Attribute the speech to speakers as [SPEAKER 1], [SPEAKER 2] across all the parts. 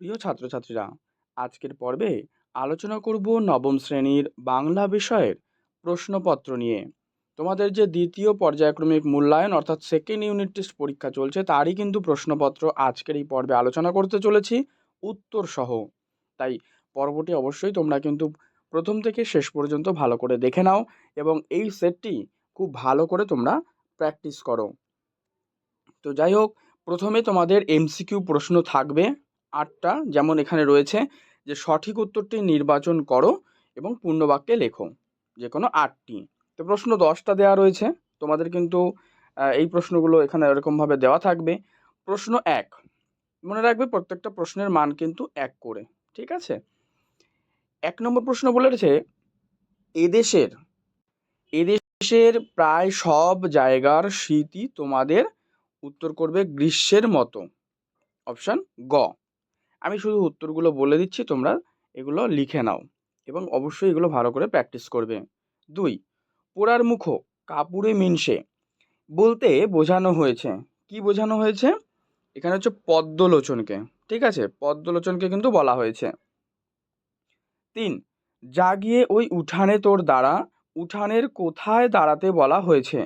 [SPEAKER 1] প্রিয় ছাত্রছাত্রীরা, আজকের পর্বে আলোচনা করব নবম শ্রেণির বাংলা বিষয়ের প্রশ্নপত্র নিয়ে। তোমাদের যে দ্বিতীয় পর্যায়ক্রমিক মূল্যায়ন অর্থাৎ সেকেন্ড ইউনিট টেস্ট পরীক্ষা চলছে, তারই কিন্তু প্রশ্নপত্র আজকের এই পর্বে আলোচনা করতে চলেছি উত্তর সহ তাই পর্বটি অবশ্যই তোমরা কিন্তু প্রথম থেকে শেষ পর্যন্ত ভালো করে দেখে নাও এবং এই সেটটি খুব ভালো করে তোমরা প্র্যাকটিস করো। তো যাই হোক, প্রথমে তোমাদের এমসিকিউ প্রশ্ন থাকবে। আটটা যেমন এখানে রয়েছে যে সঠিক উত্তরটি নির্বাচন করো এবং পূর্ণবাক্যে লেখো যে কোনো আটটি। তো প্রশ্ন দশটা দেওয়া রয়েছে, তোমাদের কিন্তু এই প্রশ্নগুলো এখানে এরকমভাবে দেওয়া থাকবে। প্রশ্ন এক, মনে রাখবে প্রত্যেকটা প্রশ্নের মান কিন্তু এক করে, ঠিক আছে? এক নম্বর প্রশ্ন বলেছে এদেশের এদেশের প্রায় সব জায়গার শীতই তোমাদের উত্তর করবে গ্রীষ্মের মতো। অপশান গ আমি শুধু উত্তরগুলো বলে দিচ্ছি, তোমরা এগুলো লিখে নাও এবং অবশ্যই এগুলো ভালো করে প্র্যাকটিস করবে। দুই, পোড়ার মুখো, কাপুরে মিনসে। বলতে বোঝানো হয়েছে। কি বোঝানো হয়েছে? এখানে হচ্ছে পদ্মলোচনকে, ঠিক আছে? পদ্মলোচনকে কিন্তু বলা হয়েছে। তিন, জাগিয়ে ওই উঠানে তোর দাঁড়া উঠানের কোথায় দাঁড়াতে বলা হয়েছে?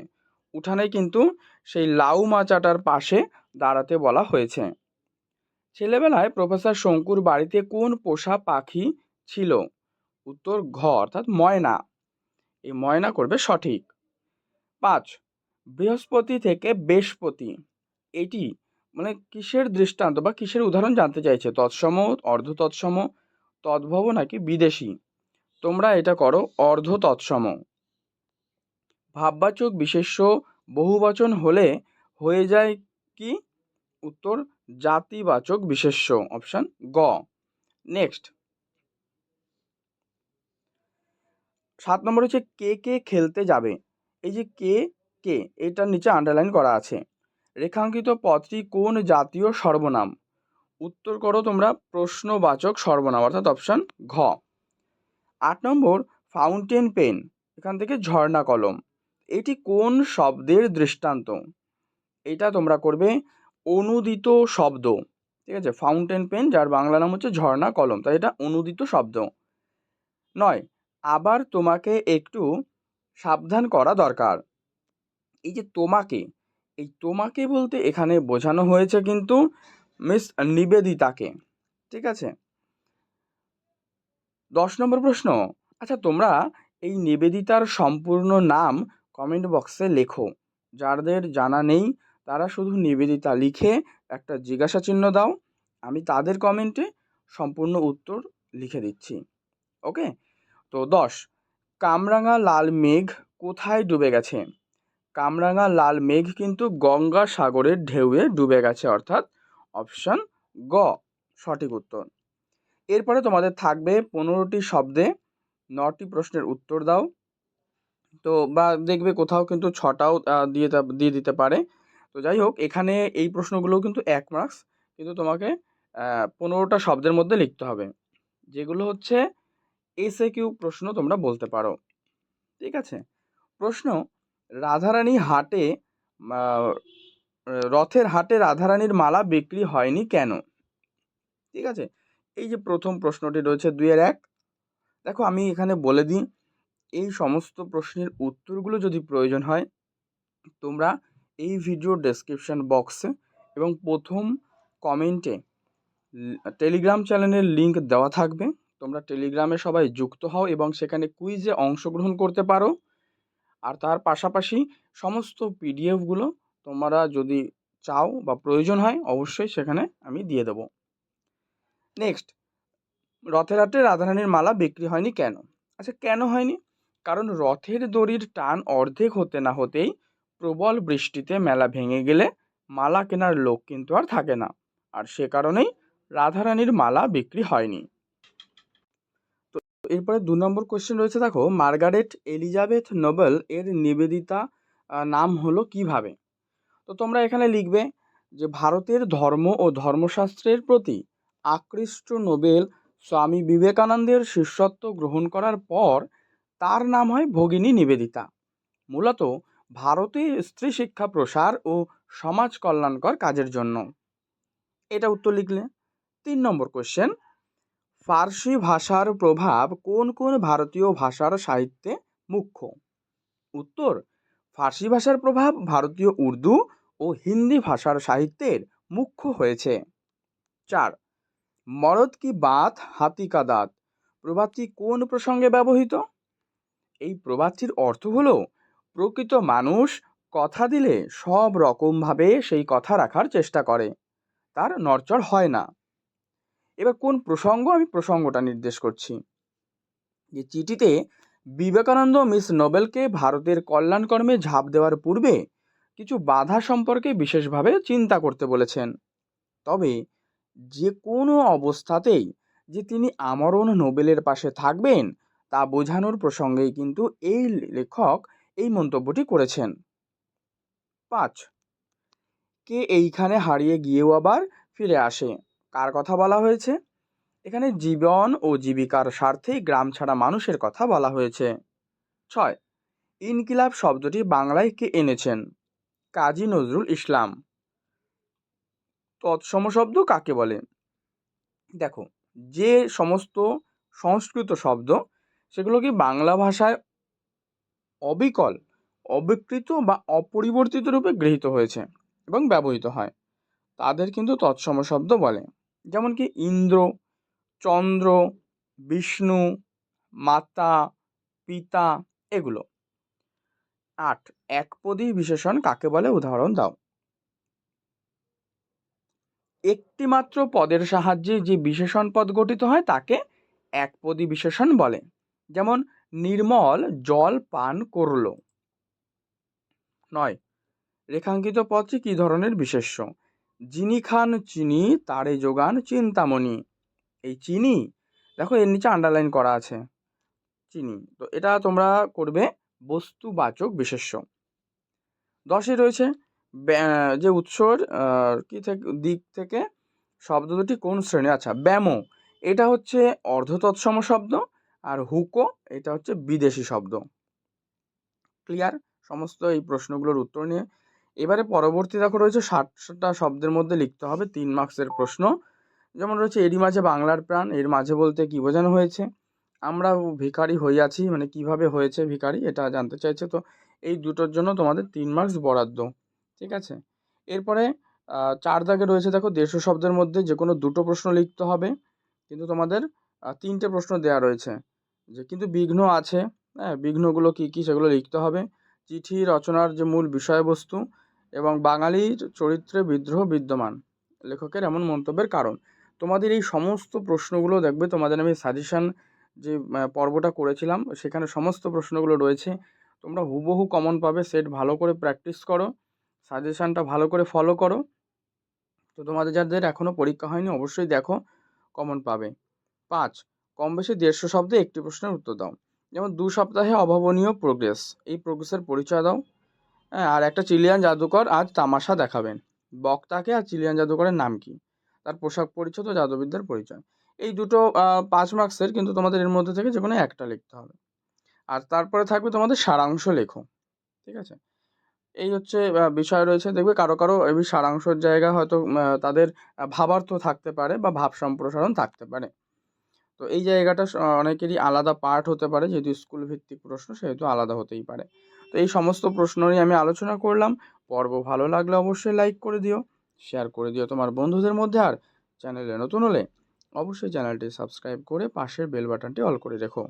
[SPEAKER 1] উঠানে কিন্তু সেই লাউ মাচাটার পাশে দাঁড়াতে বলা হয়েছে। ছেলেবেলায় প্রফেসর শঙ্কুর বাড়িতে কোন পোষা পাখি ছিল? উত্তর ঘ অর্থাৎ ময়না। এই ময়না করবে সঠিক। পাঁচ, বৃহস্পতি থেকে বৃহস্পতি। এটি মানে কিসের দৃষ্টান্ত বা কিসের উদাহরণ জানতে চাইছে? তৎসম অর্ধ তৎসম তদ্ভব নাকি বিদেশি? তোমরা এটা করো অর্ধ তৎসম ভাববাচক বিশেষ্য বহুবচন হলে হয়ে যায় কি? উত্তর জাতিবাচক বিশেষ্য অপশান গ। নেক্সট সাত নম্বর হচ্ছে কে কে খেলতে যাবে? এই যে কে কে, এটার নিচে আন্ডারলাইন করা আছে। রেখাঙ্কিত পথটি কোন জাতীয় সর্বনাম? উত্তর করো তোমরা প্রশ্নবাচক সর্বনাম, অর্থাৎ অপশান ঘ। আট নম্বর ফাউন্টেন পেন এখান থেকে ঝর্ণা কলম। এটি কোন শব্দের দৃষ্টান্ত? এটা তোমরা করবে অনুদিত শব্দ। ঠিক আছে? ফাউন্টেন পেন যার বাংলা নাম হচ্ছে ঝর্ণা কলম। তাই এটা অনুদিত শব্দ। নয়, আবার তোমাকে একটু সাবধান করা দরকার। এই যে তোমাকে, এই তোমাকে বলতে এখানে বোঝানো হয়েছে কিন্তু মিস নিবেদিতাকে। ঠিক আছে? দশ নম্বর প্রশ্ন। আচ্ছা তোমরা এই নিবেদিতার সম্পূর্ণ নাম কমেন্ট বক্সে লেখো। যাদের জানা নেই তারা শুধু নিবেদিতা লিখে একটা জিজ্ঞাসা চিহ্ন দাও, আমি তাদের কমেন্টে সম্পূর্ণ উত্তর লিখে দিচ্ছি। ওকে তো দশ, কামরাঙা লাল মেঘ কোথায় ডুবে গেছে? কামরাঙা লাল মেঘ কিন্তু গঙ্গা সাগরের ঢেউয়ে ডুবে গেছে, অর্থাৎ অপশান গ, সঠিক উত্তর। এরপরে তোমাদের থাকবে পনেরোটি শব্দে নটি প্রশ্নের উত্তর দাও। তো বা দেখবে কোথাও কিন্তু ছটাও দিয়ে দিয়ে দিতে পারে। তো যাই হোক, এখানে এই প্রশ্নগুলোও কিন্তু এক মার্কস কিন্তু তোমাকে পনেরোটা শব্দের মধ্যে লিখতে হবে। যেগুলো হচ্ছে এসে কিউ প্রশ্ন তোমরা বলতে পারো। ঠিক আছে? প্রশ্ন, রাধারানী হাটে রথের হাটে রাধারানীর মালা বিক্রি হয়নি কেন? ঠিক আছে? এই যে প্রথম প্রশ্নটি রয়েছে দুইয়ের এক। দেখো, আমি এখানে বলে দিই, এই সমস্ত প্রশ্নের উত্তরগুলো যদি প্রয়োজন হয়, তোমরা এই ভিডিও ডেসক্রিপশন বক্সে এবং প্রথম কমেন্টে টেলিগ্রাম চ্যানেলের লিঙ্ক দেওয়া থাকবে। তোমরা টেলিগ্রামে সবাই যুক্ত হও এবং সেখানে কুইজে অংশগ্রহণ করতে পারো। আর তার পাশাপাশি সমস্ত পিডিএফগুলো তোমরা যদি চাও বা প্রয়োজন হয় অবশ্যই সেখানে আমি দিয়ে দেবো। নেক্সট রথের হাটে রাধারানীর মালা বিক্রি হয়নি কেন? আচ্ছা কেন হয়নি? কারণ রথের দড়ির টান অর্ধেক হতে না হতেই প্রবল বৃষ্টিতে মেলা ভেঙে গেলে মালা কেনার লোক কিন্তু আর থাকে না। আর সে কারণেই রাধারানীর মালা বিক্রি হয়নি। তো এরপরে দু নম্বর কোশ্চেন রয়েছে, দেখো, মার্গারেট এলিজাবেথ নোবেল এর নিবেদিতা নাম হলো কীভাবে? তো তোমরা এখানে লিখবে যে ভারতের ধর্ম ও ধর্মশাস্ত্রের প্রতি আকৃষ্ট নোবেল স্বামী বিবেকানন্দের শিষ্যত্ব গ্রহণ করার পর তার নাম হয় ভগিনী নিবেদিতা। মূলত ভারতে স্ত্রী শিক্ষা প্রসার ও সমাজ কল্যাণকর কাজের জন্য। এটা উত্তর লিখলে। তিন নম্বর কোশ্চেন ফার্সি ভাষার প্রভাব কোন কোন ভারতীয় ভাষার সাহিত্যে মুখ্য? উত্তর, ফার্সি ভাষার প্রভাব ভারতীয় উর্দু ও হিন্দি ভাষার সাহিত্যের মুখ্য হয়েছে। চার, মরদ কি বাত হাতি কা দাঁত? প্রবাদটি কোন প্রসঙ্গে ব্যবহৃত? এই প্রবাদটির অর্থ হলো প্রকৃত মানুষ কথা দিলে সব রকমভাবে সেই কথা রাখার চেষ্টা করে। তার নড়চড় হয় না। এবার কোন প্রসঙ্গ আমি প্রসঙ্গটা নির্দেশ করছি? যে চিঠিতে বিবেকানন্দ মিস নোবেলকে ভারতের কল্যাণকর্মে ঝাঁপ দেওয়ার পূর্বে কিছু বাধা সম্পর্কে বিশেষভাবে চিন্তা করতে বলেছেন। তবে যে কোনো অবস্থাতেই যে তিনি আমরণ নোবেলের পাশে থাকবেন, তা বোঝানোর প্রসঙ্গেই কিন্তু এই লেখক এই মন্তব্যটি করেছেন। পাঁচ, কে এইখানে হারিয়ে গিয়েও আবার ফিরে আসে? কার কথা বলা হয়েছে? এখানে জীবন ও জীবিকার স্বার্থে গ্রাম ছাড়া মানুষের কথা বলা হয়েছে। ছয়, ইনকিলাব শব্দটি বাংলায় কে এনেছেন? কাজী নজরুল ইসলাম। তৎসম শব্দ কাকে বলে? দেখো, যে সমস্ত সংস্কৃত শব্দ, সেগুলো কি বাংলা ভাষায় অবিকল, অবিকৃত বা অপরিবর্তিত রূপে গৃহীত হয়েছে এবং ব্যবহৃত হয়। তাদের কিন্তু তৎসম শব্দ বলে, যেমন কি ইন্দ্র, চন্দ্র, বিষ্ণু, মাতা, পিতা এগুলো। আট একপদী বিশেষণ কাকে বলে? উদাহরণ দাও। একটি মাত্র পদের সাহায্যে যে বিশেষণ পদ গঠিত হয় তাকে একপদী বিশেষণ বলে। যেমন নির্মল জল পান করল। নয়, রেখাঙ্কিত পদটি কী ধরনের বিশেষ্য? যিনি খান চিনি, তারে যোগান চিন্তামণি। এই চিনি, দেখো এর নিচে আন্ডারলাইন করা আছে। চিনি, তো এটা তোমরা করবে বস্তুবাচক বিশেষ্য। দশে রয়েছে যে উৎসর কি থেকে, দিক থেকে, শব্দ দুটি কোন শ্রেণি আচ্ছা ব্যামো, এটা হচ্ছে অর্ধতৎসম শব্দ আর হুকো, এটা হচ্ছে বিদেশি শব্দ। ক্লিয়ার? সমস্ত এই প্রশ্নগুলোর উত্তর নিয়ে। এবারে পরবর্তী দেখো রয়েছে ষাটটা শব্দের মধ্যে লিখতে হবে, তিন মার্কসের প্রশ্ন। যেমন রয়েছে, এরই মাঝে বাংলার প্রাণ, এর মাঝে বলতে কী বোঝানো হয়েছে? আমরা ভিখারি হইয়াছি মানে কীভাবে হয়েছে ভিখারি, এটা জানতে চাইছে। তো এই দুটোর জন্য তোমাদের তিন মার্কস বরাদ্দ, ঠিক আছে? এরপরে চার দাগে রয়েছে দেখো, দেড়শো শব্দের মধ্যে যে কোনো দুটো প্রশ্ন লিখতে হবে। কিন্তু তোমাদের তিনটে প্রশ্ন দেওয়া রয়েছে। যে কিন্তু বিঘ্ন আছে হ্যাঁ? বিঘ্নগুলো কী কী সেগুলো লিখতে হবে। চিঠি, রচনার যে মূল বিষয়বস্তু এবং বাঙালির চরিত্রে বিদ্রোহ বিদ্যমান, লেখকের এমন মন্তব্যের কারণ। তোমাদের এই সমস্ত প্রশ্নগুলো দেখবে, তোমাদের আমি সাজেশান যে পর্বটা করেছিলাম, সেখানে সমস্ত প্রশ্নগুলো রয়েছে। তোমরা হুবহু কমন পাবে সেট ভালো করে প্র্যাকটিস করো সাজেশানটা ভালো করে ফলো করো। তো তোমাদের যাদের এখনও পরীক্ষা হয়নি, অবশ্যই দেখো কমন পাবে। পাঁচ কম বেশি দেড়শো শব্দে একটি প্রশ্নের উত্তর দাও। যেমন, দু সপ্তাহে অভাবনীয় প্রোগ্রেস এই প্রোগ্রেসের পরিচয় দাও। হ্যাঁ আর একটা চিলিয়ান জাদুকর আজ তামাশা দেখাবেন। বক্তাকে আর চিলিয়ান জাদুকরের নাম কি? তার পোশাক পরিচ্ছদ ও জাদুবিদ্যার পরিচয়। এই দুটো পাঁচ মার্কসের কিন্তু তোমাদের এর মধ্যে থেকে যে কোনো একটা লিখতে হবে। আর তারপরে থাকবে তোমাদের সারাংশ লেখো। ঠিক আছে? এই হচ্ছে বিষয় রয়েছে। দেখবে কারও কারও এই সারাংশর জায়গা হয়তো তাদের ভাবার্থ থাকতে পারে বা ভাব সম্প্রসারণ থাকতে পারে। তো এই জায়গাটা অনেকেরই আলাদা পার্ট হতে পারে, যেহেতু স্কুল ভিত্তিক প্রশ্ন সেহেতু আলাদা হতেই পারে। তো এই সমস্ত প্রশ্ন নিয়ে আমি আলোচনা করলাম। পর্ব ভালো লাগলে অবশ্যই লাইক করে দিও, শেয়ার করে দিও তোমার বন্ধুদের মধ্যে আর চ্যানেলে নতুন হলে অবশ্যই চ্যানেলটি সাবস্ক্রাইব করে পাশের বেল বাটনটি অল করে রেখো।